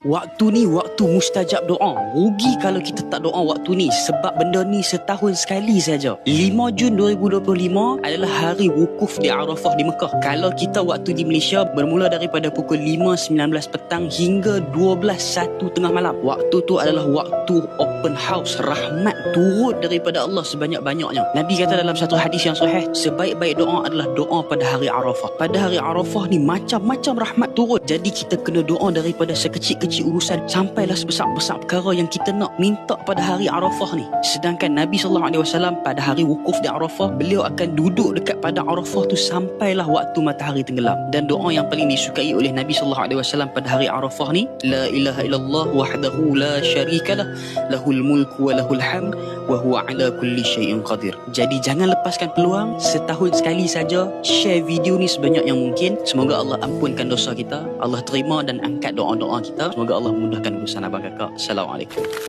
Waktu ni waktu mustajab doa. Rugi kalau kita tak doa waktu ni sebab benda ni setahun sekali saja. 5 Jun 2025 adalah hari wukuf di Arafah di Mekah. Kalau kita waktu di Malaysia bermula daripada pukul 5.19 petang hingga 12.1 tengah malam. Waktu tu adalah waktu open house rahmat turun daripada Allah sebanyak-banyaknya. Nabi kata dalam satu hadis yang sahih, sebaik-baik doa adalah doa pada hari Arafah. Pada hari Arafah ni macam-macam rahmat turun. Jadi kita kena doa daripada sekecil-kecil urusan sampailah sebesar-besar perkara yang kita nak minta pada hari Arafah ni. Sedangkan Nabi SAW pada hari wukuf di Arafah, beliau akan duduk dekat pada Arafah tu sampailah waktu matahari tenggelam. Dan doa yang paling disukai oleh Nabi SAW pada hari Arafah ni, La ilaha illallah wahdahu la syarikalah, lahul mulku wa lahul hamd, wa huwa ala kulli syai'in qadir. Jadi jangan lepaskan peluang, setahun sekali saja share video ni sebanyak yang mungkin. Semoga Allah ampunkan dosa kita, Allah terima dan angkat doa-doa kita. Semoga Allah mudahkan urusan abang kakak. Assalamualaikum.